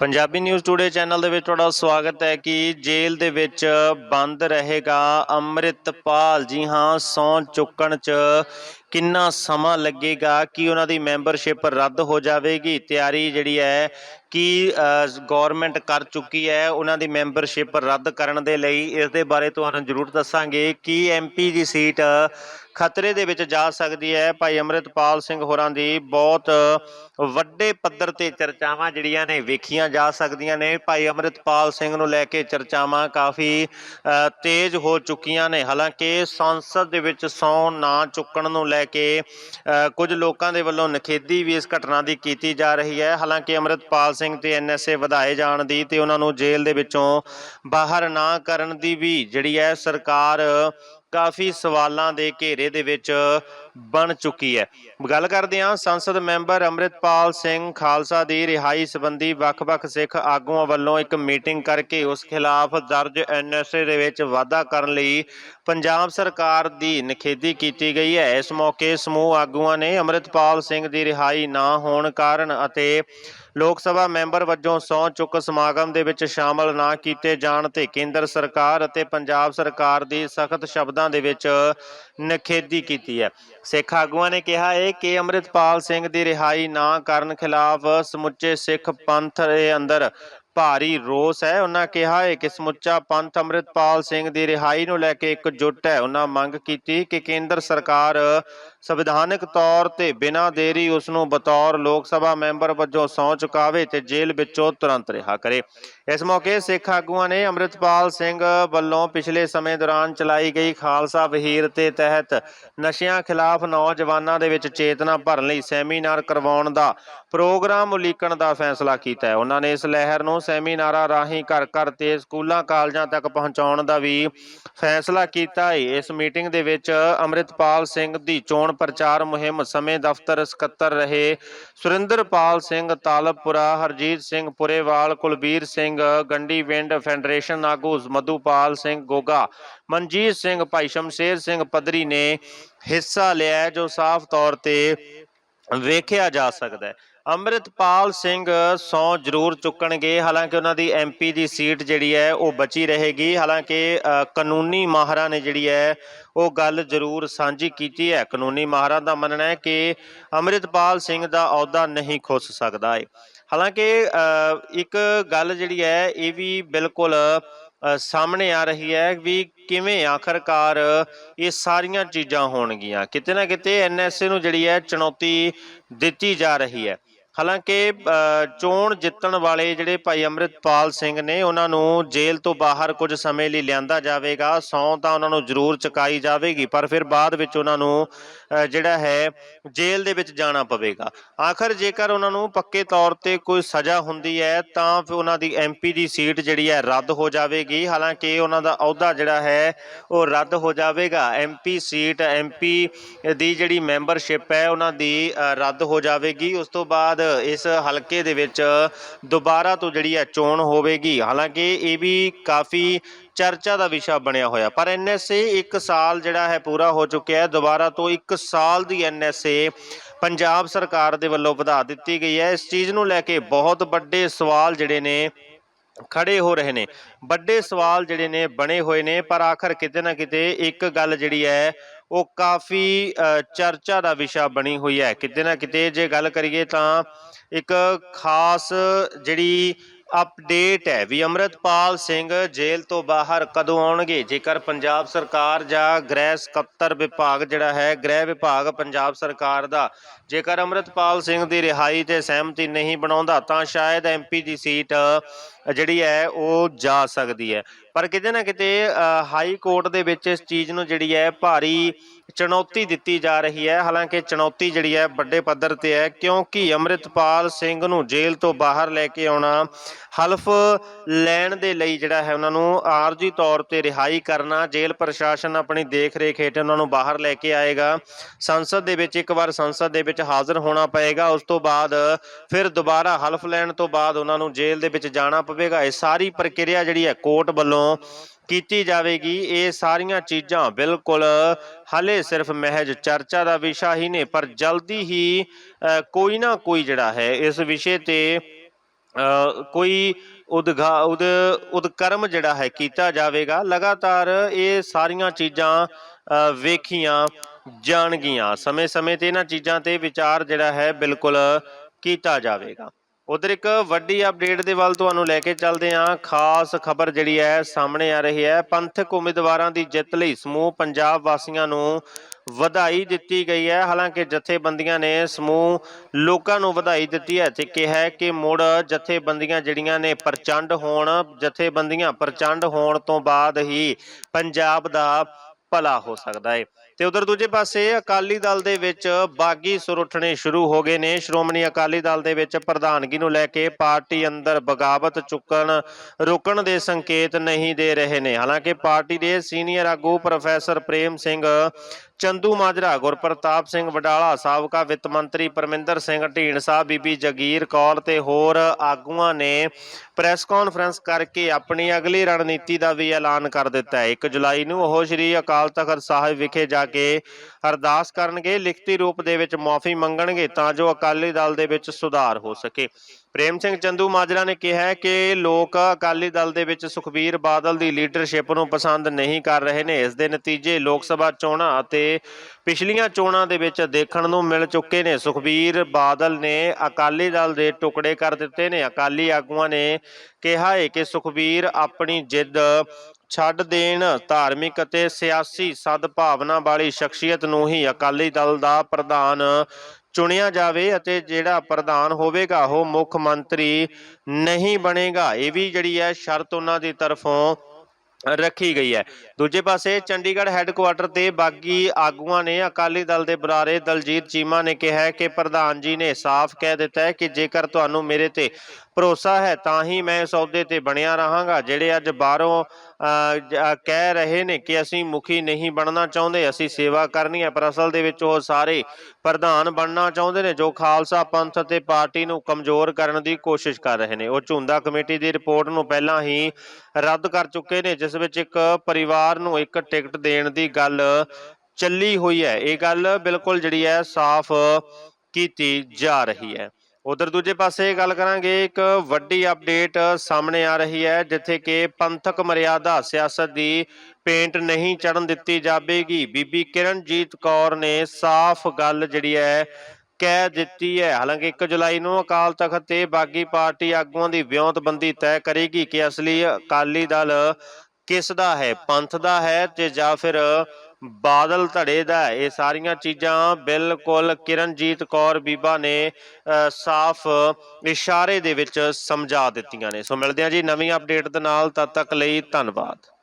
Punjabi news today channel ਦੇ ਵਿੱਚ ਤੁਹਾਡਾ ਸਵਾਗਤ ਹੈ ਕਿ ਜੇਲ੍ਹ ਦੇ ਵਿੱਚ ਬੰਦ ਰਹੇਗਾ ਅੰਮ੍ਰਿਤਪਾਲ। ਜੀ ਹਾਂ, ਸੌਂ ਚੁੱਕਣ 'ਚ ਕਿੰਨਾ ਸਮਾਂ ਲੱਗੇਗਾ? ਕਿ ਉਹਨਾਂ ਦੀ ਮੈਂਬਰਸ਼ਿਪ ਰੱਦ ਹੋ ਜਾਵੇਗੀ? ਤਿਆਰੀ ਜਿਹੜੀ ਹੈ ਕੀ ਗਵਰਨਮੈਂਟ ਕਰ ਚੁੱਕੀ ਹੈ, ਉਹਨਾਂ ਦੀ ਮੈਂਬਰਸ਼ਿਪ ਰੱਦ ਕਰਨ ਦੇ ਲਈ। ਇਸ ਦੇ ਬਾਰੇ ਤੁਹਾਨੂੰ ਜ਼ਰੂਰ ਦੱਸਾਂਗੇ ਕਿ ਐਮਪੀ ਦੀ ਸੀਟ ਖਤਰੇ ਦੇ ਵਿੱਚ ਜਾ ਸਕਦੀ ਹੈ। ਭਾਈ ਅੰਮ੍ਰਿਤਪਾਲ ਸਿੰਘ ਹੋਰਾਂ ਦੀ ਬਹੁਤ ਵੱਡੇ ਪੱਧਰ ਤੇ ਚਰਚਾਵਾਂ ਜਿਹੜੀਆਂ ਨੇ, ਵੇਖੀਆਂ ਜਾ ਸਕਦੀਆਂ ਨੇ। ਭਾਈ ਅੰਮ੍ਰਿਤਪਾਲ ਸਿੰਘ ਨੂੰ ਲੈ ਕੇ ਚਰਚਾਵਾਂ ਕਾਫੀ ਤੇਜ਼ ਹੋ ਚੁੱਕੀਆਂ ਨੇ। ਹਾਲਾਂਕਿ ਸੰਸਦ ਦੇ ਵਿੱਚ ਸੌ ਨਾ ਚੁੱਕਣ ਨੂੰ ਲੈ ਕੇ ਕੁਝ ਲੋਕਾਂ ਦੇ ਵੱਲੋਂ ਨਖੇਦੀ ਵੀ ਇਸ ਘਟਨਾ ਦੀ ਕੀਤੀ ਜਾ ਰਹੀ ਹੈ। ਹਾਲਾਂਕਿ ਅੰਮ੍ਰਿਤਪਾਲ ਸਿੰਘ ਤੇ ਐਨਐਸਏ ਵਧਾਏ ਜਾਣ ਦੀ ਤੇ ਉਹਨਾਂ ਨੂੰ ਜੇਲ੍ਹ ਦੇ ਵਿੱਚੋਂ ਬਾਹਰ ਨਾ ਕਰਨ ਦੀ ਵੀ ਜਿਹੜੀ ਹੈ ਸਰਕਾਰ ਕਾਫੀ ਸਵਾਲਾਂ ਦੇ ਘੇਰੇ ਦੇ ਵਿੱਚ ਬਣ ਚੁੱਕੀ ਹੈ। ਗੱਲ ਕਰਦੇ ਹਾਂ ਸੰਸਦ ਮੈਂਬਰ ਅੰਮ੍ਰਿਤਪਾਲ ਸਿੰਘ ਖਾਲਸਾ ਦੀ ਰਿਹਾਈ ਸੰਬੰਧੀ ਵੱਖ-ਵੱਖ ਸਿੱਖ ਆਗੂਆਂ ਵੱਲੋਂ ਇੱਕ ਮੀਟਿੰਗ ਕਰਕੇ ਉਸ ਖਿਲਾਫ ਦਰਜ ਐਨਐਸਏ ਦੇ ਵਿੱਚ ਵਾਧਾ ਕਰਨ ਲਈ ਪੰਜਾਬ ਸਰਕਾਰ ਦੀ ਨਿਖੇਧੀ ਕੀਤੀ ਗਈ ਹੈ। ਇਸ ਮੌਕੇ ਸਮੂਹ ਆਗੂਆਂ ਨੇ ਅੰਮ੍ਰਿਤਪਾਲ ਸਿੰਘ ਦੀ ਰਿਹਾਈ ਨਾ ਹੋਣ ਕਾਰਨ ਅਤੇ ਲੋਕ ਸਭਾ ਮੈਂਬਰ ਵਜੋਂ ਸਹੁੰ ਚੁੱਕ ਸਮਾਗਮ ਦੇ ਵਿੱਚ ਸ਼ਾਮਲ ਨਾ ਕੀਤੇ ਜਾਣ ਤੇ ਕੇਂਦਰ ਸਰਕਾਰ ਅਤੇ ਪੰਜਾਬ ਸਰਕਾਰ ਦੀ ਸਖਤ ਸ਼ਬਦਾਂ ਦੇ ਵਿੱਚ ਨਿਖੇਧੀ ਕੀਤੀ ਹੈ। ਸਿੱਖ ਆਗੂਆਂ ਨੇ ਕਿਹਾ ਹੈ ਕਿ ਅੰਮ੍ਰਿਤਪਾਲ ਸਿੰਘ ਦੀ ਰਿਹਾਈ ਨਾ ਕਰਨ ਖਿਲਾਫ ਸਮੁੱਚੇ ਸਿੱਖ ਪੰਥ ਦੇ ਅੰਦਰ ਭਾਰੀ ਰੋਸ ਹੈ। ਉਹਨਾਂ ਕਿਹਾ ਹੈ ਕਿ ਸਮੁੱਚਾ ਪੰਥ ਅੰਮ੍ਰਿਤਪਾਲ ਸਿੰਘ ਦੀ ਰਿਹਾਈ ਨੂੰ ਲੈ ਕੇ ਇਕਜੁੱਟ ਹੈ। ਉਹਨਾਂ ਮੰਗ ਕੀਤੀ ਕਿ ਕੇਂਦਰ ਸਰਕਾਰ ਸੰਵਿਧਾਨਕ ਤੌਰ ਤੇ ਬਿਨਾਂ ਦੇਰੀ ਉਸ ਨੂੰ ਬਤੌਰ ਲੋਕ ਸਭਾ ਮੈਂਬਰ ਵਜੋਂ ਸਹੁੰ ਚੁਕਾਵੇ ਤੇ ਜੇਲ੍ਹ ਵਿੱਚੋਂ ਤੁਰੰਤ ਰਿਹਾ ਕਰੇ। ਇਸ ਮੌਕੇ ਸਿੱਖ ਆਗੂਆਂ ਨੇ ਅੰਮ੍ਰਿਤਪਾਲ ਸਿੰਘ ਵੱਲੋਂ ਪਿਛਲੇ ਸਮੇਂ ਦੌਰਾਨ ਚਲਾਈ ਗਈ ਖਾਲਸਾ ਵਹੀਰ ਤੇ ਤਹਿਤ ਨਸ਼ਿਆਂ ਖਿਲਾਫ ਨੌਜਵਾਨਾਂ ਦੇ ਵਿੱਚ ਚੇਤਨਾ ਭਰਨ ਲਈ ਸੈਮੀਨਾਰ ਕਰਵਾਉਣ ਦਾ ਪ੍ਰੋਗਰਾਮ ਉਲੀਕਣ ਦਾ ਫੈਸਲਾ ਕੀਤਾ ਹੈ। ਉਹਨਾਂ ਨੇ ਇਸ ਲਹਿਰ ਨੂੰ ਸੈਮੀਨਾਰਾਂ ਰਾਹੀਂ ਘਰ ਘਰ ਤੇ ਸਕੂਲਾਂ, ਕਾਲਜਾਂ ਤੱਕ ਪਹੁੰਚਾਉਣ ਦਾ ਵੀ ਫੈਸਲਾ ਕੀਤਾ ਹੈ। ਇਸ ਮੀਟਿੰਗ ਦੇ ਵਿੱਚ ਅੰਮ੍ਰਿਤਪਾਲ ਸਿੰਘ ਦੀ ਚੋਣ ਪ੍ਰਚਾਰ ਮੁਹਿੰਮ ਸਮੇਂ ਦਫ਼ਤਰ ਸਕੱਤਰ ਰਹੇ ਸੁਰਿੰਦਰਪਾਲ ਸਿੰਘ ਤਾਲਬਪੁਰਾ ਹਰਜੀਤ ਸਿੰਘ ਪੁਰੇਵਾਲ, ਕੁਲਬੀਰ ਸਿੰਘ ਗੰਡੀ ਵਿੰਡ, ਫੈਡਰੇਸ਼ਨ ਆਗੂ ਮਧੂਪਾਲ ਸਿੰਘ ਗੋਗਾ, ਮਨਜੀਤ ਸਿੰਘ, ਭਾਈ ਸ਼ਮਸ਼ੇਰ ਸਿੰਘ ਪਦਰੀ ਨੇ ਹਿੱਸਾ ਲਿਆ ਜੋ ਸਾਫ਼ ਤੌਰ ਤੇ ਵੇਖਿਆ ਜਾ ਸਕਦਾ ਹੈ। ਅੰਮ੍ਰਿਤਪਾਲ ਸਿੰਘ ਸੌ ਜ਼ਰੂਰ ਚੁੱਕਣਗੇ। ਹਾਲਾਂਕਿ ਉਹਨਾਂ ਦੀ ਐਮਪੀ ਦੀ ਸੀਟ ਜਿਹੜੀ ਹੈ, ਉਹ ਬਚੀ ਰਹੇਗੀ। ਹਾਲਾਂਕਿ ਕਾਨੂੰਨੀ ਮਾਹਰਾਂ ਨੇ ਜਿਹੜੀ ਹੈ, ਉਹ ਗੱਲ ਜ਼ਰੂਰ ਸਾਂਝੀ ਕੀਤੀ ਹੈ। ਕਾਨੂੰਨੀ ਮਾਹਰਾਂ ਦਾ ਮੰਨਣਾ ਹੈ ਕਿ ਅੰਮ੍ਰਿਤਪਾਲ ਸਿੰਘ ਦਾ ਅਹੁਦਾ ਨਹੀਂ ਖੁੱਸ ਸਕਦਾ ਹੈ ਹਾਲਾਂਕਿ ਇੱਕ ਗੱਲ ਜਿਹੜੀ ਹੈ, ਇਹ ਵੀ ਬਿਲਕੁਲ ਸਾਹਮਣੇ ਆ ਰਹੀ ਹੈ ਵੀ ਕਿਵੇਂ ਆਖਰਕਾਰ ਇਹ ਸਾਰੀਆਂ ਚੀਜ਼ਾਂ ਹੋਣਗੀਆਂ। ਕਿਤੇ ਨਾ ਕਿਤੇ ਐਨਐਸਏ ਨੂੰ ਜਿਹੜੀ ਹੈ, ਚੁਣੌਤੀ ਦਿੱਤੀ ਜਾ ਰਹੀ ਹੈ। ਹਾਲਾਂਕਿ ਚੋਣ ਜਿੱਤਣ ਵਾਲੇ ਜਿਹੜੇ ਭਾਈ ਅੰਮ੍ਰਿਤਪਾਲ ਸਿੰਘ ਨੇ, ਉਹਨਾਂ ਨੂੰ ਜੇਲ੍ਹ ਤੋਂ ਬਾਹਰ ਕੁਝ ਸਮੇਂ ਲਈ ਲਿਆਂਦਾ ਜਾਵੇਗਾ। ਸੌਂ ਤਾਂ ਉਹਨਾਂ ਨੂੰ ਜ਼ਰੂਰ ਚੁਕਾਈ ਜਾਵੇਗੀ, ਪਰ ਫਿਰ ਬਾਅਦ ਵਿੱਚ ਉਹਨਾਂ ਨੂੰ ਜਿਹੜਾ ਹੈ, ਜੇਲ੍ਹ ਦੇ ਵਿੱਚ ਜਾਣਾ ਪਵੇਗਾ। ਆਖਰ ਜੇਕਰ ਉਹਨਾਂ ਨੂੰ ਪੱਕੇ ਤੌਰ ਤੇ ਕੋਈ ਸਜ਼ਾ ਹੁੰਦੀ ਹੈ, ਤਾਂ ਫਿਰ ਉਹਨਾਂ ਦੀ ਐਮਪੀ ਦੀ ਸੀਟ ਜਿਹੜੀ ਹੈ, ਰੱਦ ਹੋ ਜਾਵੇਗੀ। ਹਾਲਾਂਕਿ, ਉਹਨਾਂ ਦਾ ਅਹੁਦਾ ਜਿਹੜਾ ਹੈ, ਉਹ ਰੱਦ ਹੋ ਜਾਵੇਗਾ। ਐਮਪੀ ਸੀਟ ਐਮਪੀ ਦੀ ਜਿਹੜੀ ਮੈਂਬਰਸ਼ਿਪ ਹੈ, ਉਹਨਾਂ ਦੀ ਰੱਦ ਹੋ ਜਾਵੇਗੀ। ਉਸ ਤੋਂ ਬਾਅਦ ਇਸ ਹਲਕੇ ਦੇ ਵਿੱਚ ਦੁਬਾਰਾ ਤੋਂ ਜਿਹੜੀ ਹੈ ਚੋਣ ਹੋਵੇਗੀ। ਹਾਲਾਂਕਿ ਇਹ ਵੀ ਕਾਫੀ ਚਰਚਾ ਦਾ ਵਿਸ਼ਾ ਬਣਿਆ ਹੋਇਆ। ਪਰ ਐਨਐਸਏ 1 ਸਾਲ ਜਿਹੜਾ ਹੈ ਪੂਰਾ ਹੋ ਚੁੱਕਿਆ ਹੈ। ਦੁਬਾਰਾ ਤੋਂ 1 ਸਾਲ ਦੀ ਐਨਐਸਏ ਪੰਜਾਬ ਸਰਕਾਰ ਦੇ ਵੱਲੋਂ ਵਧਾ ਦਿੱਤੀ ਗਈ ਹੈ। ਇਸ ਚੀਜ਼ ਨੂੰ ਲੈ ਕੇ ਬਹੁਤ ਵੱਡੇ ਸਵਾਲ ਜਿਹੜੇ ਨੇ ਖੜੇ ਹੋ ਰਹੇ ਨੇ। ਵੱਡੇ ਸਵਾਲ ਜਿਹੜੇ ਨੇ ਬਣੇ ਹੋਏ ਨੇ। ਪਰ ਆਖਰ ਕਿਤੇ ਨਾ ਕਿਤੇ ਇੱਕ ਗੱਲ ਜਿਹੜੀ ਹੈ ਉਹ ਕਾਫੀ ਚਰਚਾ ਦਾ ਵਿਸ਼ਾ ਬਣੀ ਹੋਈ ਹੈ। ਕਿਤੇ ਨਾ ਕਿਤੇ ਜੇ ਗੱਲ ਕਰੀਏ ਤਾਂ ਇੱਕ ਖਾਸ ਜਿਹੜੀ ਅਪਡੇਟ ਹੈ ਵੀ ਅੰਮ੍ਰਿਤਪਾਲ ਸਿੰਘ ਜੇਲ੍ਹ ਤੋਂ ਬਾਹਰ ਕਦੋਂ ਆਉਣਗੇ? ਜੇਕਰ ਪੰਜਾਬ ਸਰਕਾਰ ਜਾਂ ਗ੍ਰਹਿ ਸਕੱਤਰ ਵਿਭਾਗ ਜਿਹੜਾ ਹੈ, ਗ੍ਰਹਿ ਵਿਭਾਗ ਪੰਜਾਬ ਸਰਕਾਰ ਦਾ ਜੇਕਰ ਅੰਮ੍ਰਿਤਪਾਲ ਸਿੰਘ ਦੀ ਰਿਹਾਈ ਤੇ ਸਹਿਮਤੀ ਨਹੀਂ ਬਣਾਉਂਦਾ, ਤਾਂ ਸ਼ਾਇਦ ਐਮਪੀ ਦੀ ਸੀਟ ਜਿਹੜੀ ਹੈ, ਉਹ ਜਾ ਸਕਦੀ ਹੈ। ਪਰ ਕਿਤੇ ਨਾ ਕਿਤੇ ਹਾਈ ਕੋਰਟ ਦੇ ਵਿੱਚ ਇਸ ਚੀਜ਼ ਨੂੰ ਜਿਹੜੀ ਹੈ, ਭਾਰੀ ਚੁਣੌਤੀ ਦਿੱਤੀ ਜਾ ਰਹੀ ਹੈ। ਹਾਲਾਂਕਿ ਚੁਣੌਤੀ ਜਿਹੜੀ ਹੈ, ਵੱਡੇ ਪੱਧਰ ਤੇ ਹੈ, ਕਿਉਂਕਿ ਅੰਮ੍ਰਿਤਪਾਲ ਸਿੰਘ ਨੂੰ ਜੇਲ੍ਹ ਤੋਂ ਬਾਹਰ ਲੈ ਕੇ ਆਉਣਾ, ਹਲਫ ਲੈਣ ਦੇ ਲਈ ਜਿਹੜਾ ਹੈ, ਉਹਨਾਂ ਨੂੰ ਆਰਜੀ ਤੌਰ ਤੇ ਰਿਹਾਈ ਕਰਨਾ, ਜੇਲ੍ਹ ਪ੍ਰਸ਼ਾਸਨ ਆਪਣੀ ਦੇਖ ਰੇਖ ਹੇਠ ਉਹਨਾਂ ਨੂੰ ਬਾਹਰ ਲੈ ਕੇ ਆਏਗਾ। ਸੰਸਦ ਦੇ ਵਿੱਚ ਇੱਕ ਵਾਰ ਸੰਸਦ ਦੇ ਵਿੱਚ ਹਾਜ਼ਰ ਹੋਣਾ ਪਏਗਾ। ਉਸ ਤੋਂ ਬਾਅਦ ਫਿਰ ਦੁਬਾਰਾ ਹਲਫ ਲੈਣ ਤੋਂ ਬਾਅਦ ਉਹਨਾਂ ਨੂੰ ਜੇਲ੍ਹ ਦੇ ਵਿੱਚ ਜਾਣਾ ਪਵੇਗਾ ਇਹ ਸਾਰੀ ਪ੍ਰਕਿਰਿਆ ਜਿਹੜੀ ਹੈ ਕੋਰਟ ਵੱਲੋਂ ਕੀਤੀ ਜਾਵੇਗੀ। ਇਹ ਸਾਰੀਆਂ ਚੀਜ਼ਾਂ ਬਿਲਕੁਲ ਹਲੇ ਸਿਰਫ ਮਹਿਜ ਚਰਚਾ ਦਾ ਵਿਸ਼ਾ ਹੀ ਨੇ ਪਰ ਜਲਦੀ ਹੀ ਕੋਈ ਨਾ ਕੋਈ ਜਿਹੜਾ ਹੈ ਇਸ ਵਿਸ਼ੇ ਤੇ ਅ, ਕੋਈ ਉਦਘਾ ਉਦ ਉਦਕਰਮ ਜਿਹੜਾ ਹੈ ਕੀਤਾ ਜਾਵੇਗਾ। ਲਗਾਤਾਰ ਇਹ ਸਾਰੀਆਂ ਚੀਜ਼ਾਂ ਅ, ਵੇਖੀਆਂ ਜਾਣਗੀਆਂ। ਸਮੇਂ-ਸਮੇਂ ਤੇ ਇਹਨਾਂ ਚੀਜ਼ਾਂ ਤੇ ਵਿਚਾਰ ਜਿਹੜਾ ਹੈ ਬਿਲਕੁਲ ਕੀਤਾ ਜਾਵੇਗਾ। ਉਧਰ ਇੱਕ ਵੱਡੀ ਅਪਡੇਟ ਦੇ ਵੱਲ ਤੁਹਾਨੂੰ ਲੈ ਕੇ ਚੱਲਦੇ ਹਾਂ। ਖਾਸ ਖਬਰ ਜਿਹੜੀ ਹੈ, ਸਾਹਮਣੇ ਆ ਰਹੀ ਹੈ। ਪੰਥਕ ਉਮੀਦਵਾਰਾਂ ਦੀ ਜਿੱਤ ਲਈ ਸਮੂਹ ਪੰਜਾਬ ਵਾਸੀਆਂ ਨੂੰ ਵਧਾਈ ਦਿੱਤੀ ਗਈ ਹੈ। ਹਾਲਾਂਕਿ ਜਥੇਬੰਦੀਆਂ ਨੇ ਸਮੂਹ ਲੋਕਾਂ ਨੂੰ ਵਧਾਈ ਦਿੱਤੀ ਹੈ ਤੇ ਕਿਹਾ ਕਿ ਮੁੜ ਜਥੇਬੰਦੀਆਂ ਜਿਹੜੀਆਂ ਨੇ ਪ੍ਰਚੰਡ ਹੋਣ, ਜਥੇਬੰਦੀਆਂ ਪ੍ਰਚੰਡ ਹੋਣ ਤੋਂ ਬਾਅਦ ਹੀ ਪੰਜਾਬ ਦਾ ਭਲਾ ਹੋ ਸਕਦਾ ਹੈ। ਤੇ ਉਧਰ ਦੂਜੇ ਪਾਸੇ ਅਕਾਲੀ ਦਲ ਦੇ ਵਿੱਚ ਬਾਗੀ ਸੁਰ ਉੱਠਣੇ ਸ਼ੁਰੂ ਹੋ ਗਏ ਨੇ। ਸ਼੍ਰੋਮਣੀ ਅਕਾਲੀ ਦਲ ਦੇ ਵਿੱਚ ਪ੍ਰਧਾਨਗੀ ਨੂੰ ਲੈ ਕੇ ਪਾਰਟੀ ਅੰਦਰ ਬਗਾਵਤ ਚੁੱਕਣ, ਰੁਕਣ ਦੇ ਸੰਕੇਤ ਨਹੀਂ ਦੇ ਰਹੇ ਨੇ। ਹਾਲਾਂਕਿ ਪਾਰਟੀ ਦੇ ਸੀਨੀਅਰ ਆਗੂ ਪ੍ਰੋਫੈਸਰ ਪ੍ਰੇਮ ਸਿੰਘ, ਚੰਦੂ ਮਾਜਰਾ, ਗੁਰਪ੍ਰਤਾਪ ਸਿੰਘ ਵਡਾਲਾ, ਸਾਬਕਾ ਵਿੱਤ ਮੰਤਰੀ ਪਰਮਿੰਦਰ ਸਿੰਘ ਢੀਂਡਸਾ, ਬੀਬੀ ਜਗੀਰ ਕੌਰ ਤੇ ਹੋਰ ਆਗੂਆਂ ਨੇ ਪ੍ਰੈਸ ਕਾਨਫਰੰਸ ਕਰਕੇ ਆਪਣੀ ਅਗਲੀ ਰਣਨੀਤੀ ਦਾ ਵੀ ਐਲਾਨ ਕਰ ਦਿੱਤਾ ਹੈ। 1 ਜੁਲਾਈ ਨੂੰ ਉਹ ਸ੍ਰੀ ਅਕਾਲ ਤਖਤ ਸਾਹਿਬ ਵਿਖੇ ਜਾ ਕੇ ਅਰਦਾਸ ਕਰਨਗੇ, ਲਿਖਤੀ ਰੂਪ ਦੇ ਵਿੱਚ ਮਾਫੀ ਮੰਗਣਗੇ ਤਾਂ ਜੋ ਅਕਾਲੀ ਦਲ ਦੇ ਵਿੱਚ ਸੁਧਾਰ ਹੋ ਸਕੇ। ਪ੍ਰੇਮ ਸਿੰਘ ਚੰਦੂ ਮਾਜਰਾ ਨੇ ਕਿਹਾ ਕਿ ਲੋਕ ਅਕਾਲੀ ਦਲ ਦੇ ਵਿੱਚ ਸੁਖਬੀਰ ਬਾਦਲ ਦੀ ਲੀਡਰਸ਼ਿਪ ਨੂੰ ਪਸੰਦ ਨਹੀਂ ਕਰ ਰਹੇ ਨੇ। ਇਸ ਦੇ ਨਤੀਜੇ ਲੋਕ ਸਭਾ ਚੋਣਾਂ ਅਤੇ ਪਿਛਲੀਆਂ ਚੋਣਾਂ ਦੇ ਵਿੱਚ ਦੇਖਣ ਨੂੰ ਮਿਲ ਚੁੱਕੇ ਨੇ। ਸੁਖਬੀਰ ਬਾਦਲ ਨੇ ਅਕਾਲੀ ਦਲ ਦੇ ਟੁਕੜੇ ਕਰ ਦਿੱਤੇ ਨੇ। ਅਕਾਲੀ ਆਗੂਆਂ ਨੇ ਕਿਹਾ ਹੈ ਕਿ ਸੁਖਬੀਰ ਆਪਣੀ ਜਿੱਦ ਛੱਡ ਦੇਣ, ਧਾਰਮਿਕ ਅਤੇ ਸਿਆਸੀ ਸਦਭਾਵਨਾ ਵਾਲੀ ਸ਼ਖਸੀਅਤ ਨੂੰ ਹੀ ਅਕਾਲੀ ਦਲ ਦਾ ਪ੍ਰਧਾਨ ਚੁਣਿਆ ਜਾਵੇ ਅਤੇ ਜਿਹੜਾ ਪ੍ਰਧਾਨ ਹੋਵੇਗਾ ਉਹ ਮੁੱਖ ਮੰਤਰੀ ਨਹੀਂ ਬਣੇਗਾ। ਇਹ ਵੀ ਜਿਹੜੀ ਹੈ ਸ਼ਰਤ ਉਹਨਾਂ ਦੀ ਤਰਫੋਂ ਰੱਖੀ ਗਈ ਹੈ। ਦੂਜੇ ਪਾਸੇ ਚੰਡੀਗੜ੍ਹ ਹੈੱਡਕੁਆਟਰ ਤੇ ਬਾਗੀ ਆਗੂਆਂ ਨੇ ਅਕਾਲੀ ਦਲ ਦੇ ਬੁਲਾਰੇ ਦਲਜੀਤ ਚੀਮਾ ਨੇ ਕਿਹਾ ਕਿ ਪ੍ਰਧਾਨ ਜੀ ਨੇ ਸਾਫ਼ ਕਹਿ ਦਿੱਤਾ ਹੈ ਕਿ ਜੇਕਰ ਤੁਹਾਨੂੰ ਮੇਰੇ ਤੇ ਭਰੋਸਾ ਹੈ ਤਾਂ ਹੀ ਮੈਂ ਇਸ ਅਹੁਦੇ ਤੇ ਬਣਿਆ ਰਹਾਂਗਾ। ਜਿਹੜੇ ਅੱਜ ਬਾਹਰੋਂ ਕਹਿ ਰਹੇ ਨੇ ਕਿ ਅਸੀਂ ਮੁਖੀ ਨਹੀਂ ਬਣਨਾ ਚਾਹੁੰਦੇ, ਅਸੀਂ ਸੇਵਾ ਕਰਨੀ ਹੈ, ਪਰ ਅਸਲ ਦੇ ਵਿੱਚ ਉਹ ਸਾਰੇ ਪ੍ਰਧਾਨ ਬਣਨਾ ਚਾਹੁੰਦੇ ਨੇ, ਜੋ ਖਾਲਸਾ ਪੰਥ ਅਤੇ ਪਾਰਟੀ ਨੂੰ ਕਮਜ਼ੋਰ ਕਰਨ ਦੀ ਕੋਸ਼ਿਸ਼ ਕਰ ਰਹੇ ਨੇ। ਉਹ ਝੁੰਦਾ ਕਮੇਟੀ ਦੀ ਰਿਪੋਰਟ ਨੂੰ ਪਹਿਲਾਂ ਹੀ ਰੱਦ ਕਰ ਚੁੱਕੇ ਨੇ, ਜਿਸ ਵਿੱਚ ਇੱਕ ਪਰਿਵਾਰ ਨੂੰ ਇੱਕ ਟਿਕਟ ਦੇਣ ਦੀ ਗੱਲ ਚੱਲੀ ਹੋਈ ਹੈ। ਇਹ ਗੱਲ ਬਿਲਕੁਲ ਜਿਹੜੀ ਹੈ, ਸਾਫ਼ ਕੀਤੀ ਜਾ ਰਹੀ ਹੈ। ਉਧਰ ਦੂਜੇ ਪਾਸੇ ਗੱਲ ਕਰਾਂਗੇ, ਇੱਕ ਵੱਡੀ ਅਪਡੇਟ ਸਾਹਮਣੇ ਆ ਰਹੀ ਹੈ, ਜਿੱਥੇ ਕਿ ਪੰਥਕ ਮਰਿਆਦਾ ਸਿਆਸਤ ਦੀ ਪੇਂਟ ਨਹੀਂ ਚੜਨ ਦਿੱਤੀ ਜਾਵੇਗੀ। ਬੀਬੀ ਕਿਰਨਜੀਤ ਕੌਰ ਨੇ ਸਾਫ਼ ਗੱਲ ਜਿਹੜੀ ਹੈ ਕਹਿ ਦਿੱਤੀ ਹੈ। ਹਾਲਾਂਕਿ 1 ਜੁਲਾਈ ਨੂੰ ਅਕਾਲ ਤਖਤ ਤੇ ਬਾਗੀ ਪਾਰਟੀ ਆਗੂਆਂ ਦੀ ਵਿਉਂਤਬੰਦੀ ਤੈਅ ਕਰੇਗੀ ਕਿ ਅਸਲੀ ਅਕਾਲੀ ਦਲ ਕਿਸ ਦਾ ਹੈ, ਪੰਥ ਦਾ ਹੈ ਤੇ ਜਾਂ ਫਿਰ ਬਾਦਲ ਧੜੇ ਦਾ ਇਹ ਸਾਰੀਆਂ ਚੀਜ਼ਾਂ ਬਿਲਕੁਲ ਕਿਰਨਜੀਤ ਕੌਰ ਬੀਬਾ ਨੇ ਅ, ਸਾਫ਼ ਇਸ਼ਾਰੇ ਦੇ ਵਿੱਚ ਸਮਝਾ ਦਿੱਤੀਆਂ ਨੇ। ਸੋ ਮਿਲਦੇ ਹਾਂ ਜੀ ਨਵੀਂ ਅਪਡੇਟ ਦੇ ਨਾਲ ਤਦ ਤੱਕ ਲਈ ਧੰਨਵਾਦ।